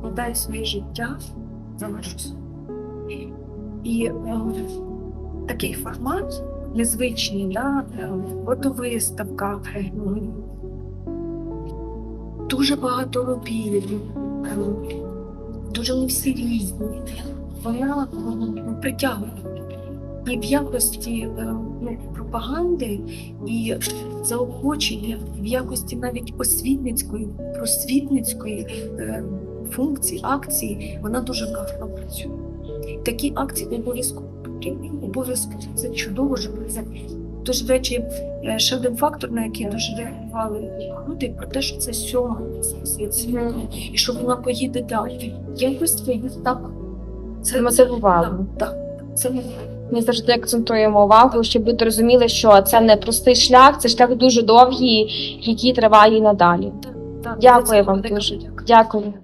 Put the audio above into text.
вкладаю своє життя за нашу. І е, такий формат незвичний, да, е, фотовиставка, е, дуже багато робіт, дуже вони всі різні. Вона притягує і в якості ну, пропаганди і заохочення, в якості навіть освітницької, просвітницької функції, акції, вона дуже гарно працює. Такі акції обов'язково потрібні, обов'язково це чудово живе. Тож, до речі, е, ще один фактор, на який дуже реагували люди, про те, що це сьома світ і що вона поїде далі. Якось їх так Це мотивувало. Так, так, це Ми завжди акцентуємо увагу, щоб люди розуміли, що це не простий шлях, це шлях дуже довгий, який триває і надалі. так. Дякую вам дуже. Дякую.